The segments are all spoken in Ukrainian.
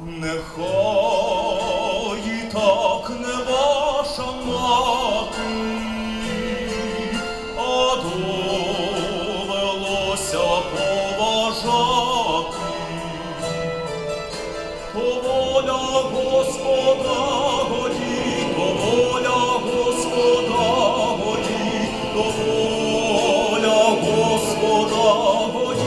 Нехай так не ваша мати, а довелося поважати, то воля Господа годі, то воля Господа годі, то воля Господа годі.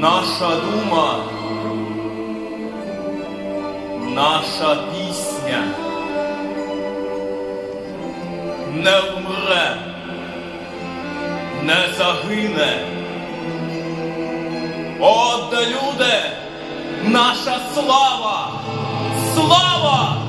Наша дума, наша пісня не вмре, не загине. От люди, наша слава, слава!